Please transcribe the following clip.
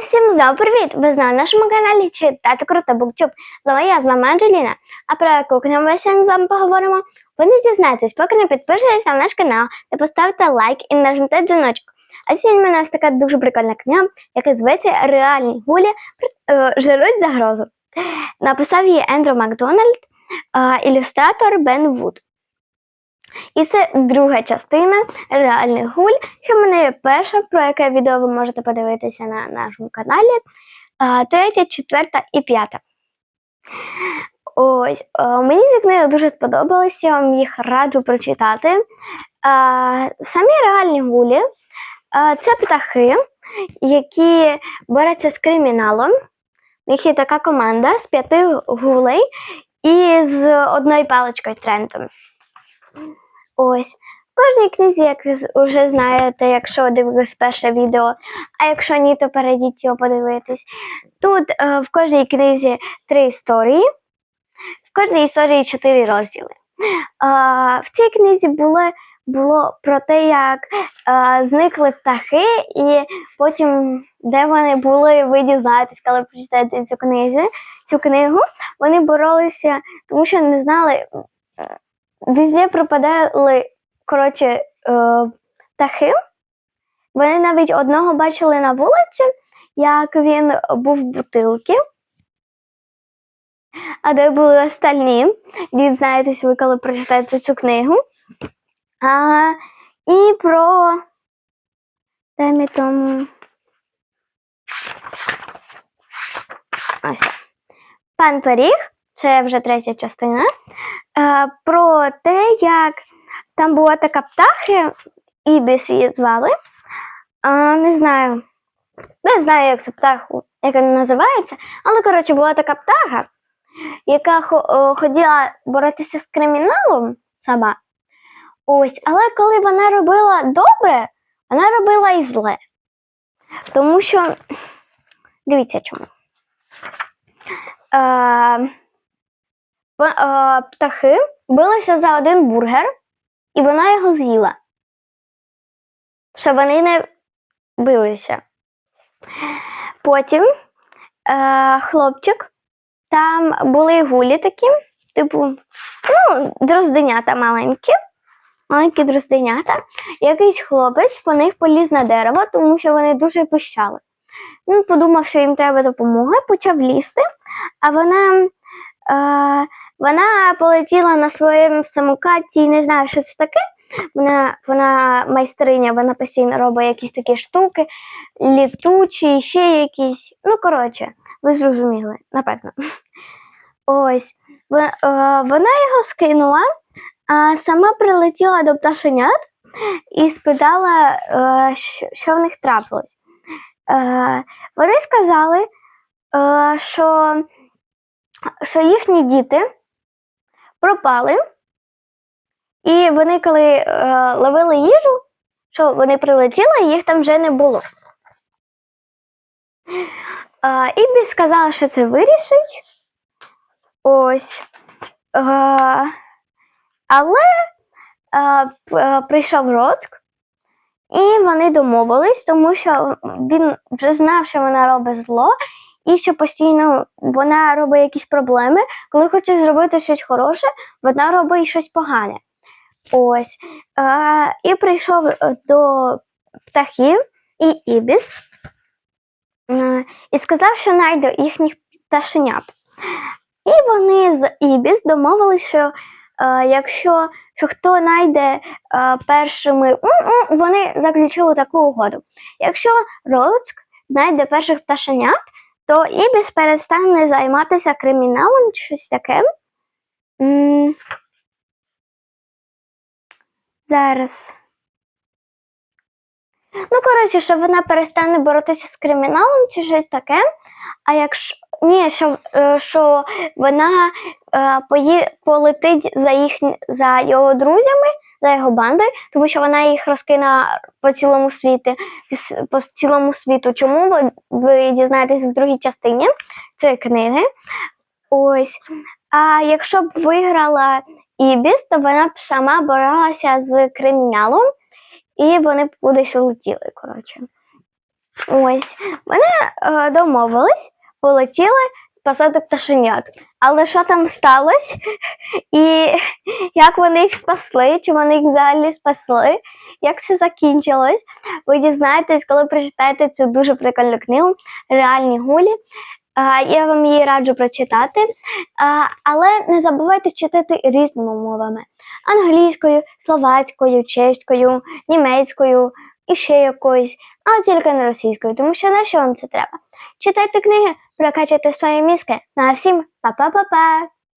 всім знову привіт! Ви на нашому каналі Читати Круто Буктюб. Знову я з вами Анджеліна. А про яку книгу ми сьогодні з вами поговоримо? Ви не дізнаєтесь, поки не підпишетесь на наш канал та поставте лайк і нажмете дзвіночок. А сьогодні мене ось така дуже прикольна книга, яка зветься Реальні гулі е, жирують загрозу. Написав її Ендрю Макдональд, е, ілюстратор Бен Вуд. І це друга частина реальних гуль, що в мене є перша, про яке відео ви можете подивитися на нашому каналі. Третя, четверта і п'ята. Ось, мені ці книги дуже сподобалися, я вам їх раджу прочитати. Самі реальні гулі це птахи, які борються з криміналом. У них є така команда з п'яти гулей і з одною паличкою Трентом. Ось. В кожній книзі, як ви вже знаєте, якщо дивились перше відео, а якщо ні, то перейдіть його подивитись. Тут е, в кожній книзі три історії, в кожній історії чотири розділи. Е, в цій книзі було, було про те, як е, зникли птахи, і потім, де вони були, ви дізнаєтесь, коли прочитаєте цю книзу, цю книгу. Вони боролися, тому що не знали. Везде пропадали, коротше, е, птахи. Вони навіть одного бачили на вулиці, як він був в бутилці. А де були остальні? Дізнаєтесь ви, коли прочитаєте цю книгу. А, і про темі тому. Ось. Пан Пиріг, це вже третя частина. Е, про те, як там була така птахи, Ібіс її звали. Не знаю. Не знаю, як цю птаху, як вона називається, але, коротше, була така птаха, яка хо- хотіла боротися з криміналом сама. Ось, але коли вона робила добре, вона робила і зле. Тому що, дивіться чому. Е, е, птахи билися за один бургер, і вона його з'їла. Щоб вони не билися. Потім е, хлопчик, там були гулі такі, типу, ну, дрозденята маленькі, маленькі дрозденята. Якийсь хлопець по них поліз на дерево, тому що вони дуже пищали. Він подумав, що їм треба допомога, почав лізти, а вона. Е, вона полетіла на своєму самокаті, не знаю, що це таке. Вона, вона майстриня, вона постійно робить якісь такі штуки, літучі, ще якісь. Ну, коротше, ви зрозуміли, напевно. Ось. Е, Вона його скинула, а сама прилетіла до пташенят і спитала, е, що, в них трапилось. Е, Вони сказали, що, що їхні діти пропали. І вони, коли е, ловили їжу, що вони прилетіли, їх там вже не було. Е, Ібі сказала, що це вирішить. Ось. Е, але е, е, прийшов Роцк, і вони домовились, тому що він вже знав, що вона робить зло, і що постійно вона робить якісь проблеми. Коли хоче зробити щось хороше, вона робить щось погане. Ось. Е, і прийшов е, до птахів і Ібіс е, і сказав, що знайде їхніх пташенят. І вони з Ібіс домовилися, що е, якщо що хто знайде е, першими, вони заключили таку угоду. Якщо Роцк знайде перших пташенят, то Ібіс перестане займатися криміналом чи щось таке. Зараз. Ну, коротше, що вона перестане боротися з криміналом чи щось таке. А якщо ні, що, е, що вона е, полетить за їхні, за його друзями, за його бандою, тому що вона їх розкине по цілому світі, піс- по цілому світу. Чому ви, ви дізнаєтесь в другій частині цієї книги? Ось. А якщо б виграла Ібіс, то вона б сама боролася з криміналом, і вони б кудись улетіли, коротше. Ось. Вони е, домовились, полетіли спасати пташенят. Але що там сталося? І як вони їх спасли, чи вони їх взагалі спасли, як це закінчилось, ви дізнаєтесь, коли прочитаєте цю дуже прикольну книгу Реальні гулі. Я вам її раджу прочитати, але не забувайте читати різними мовами: англійською, словацькою, чеською, німецькою і ще якоїсь, але тільки не російською, тому що на що вам це треба? Читайте книги, прокачайте свої мізки. Ну а всім па-па-па-па!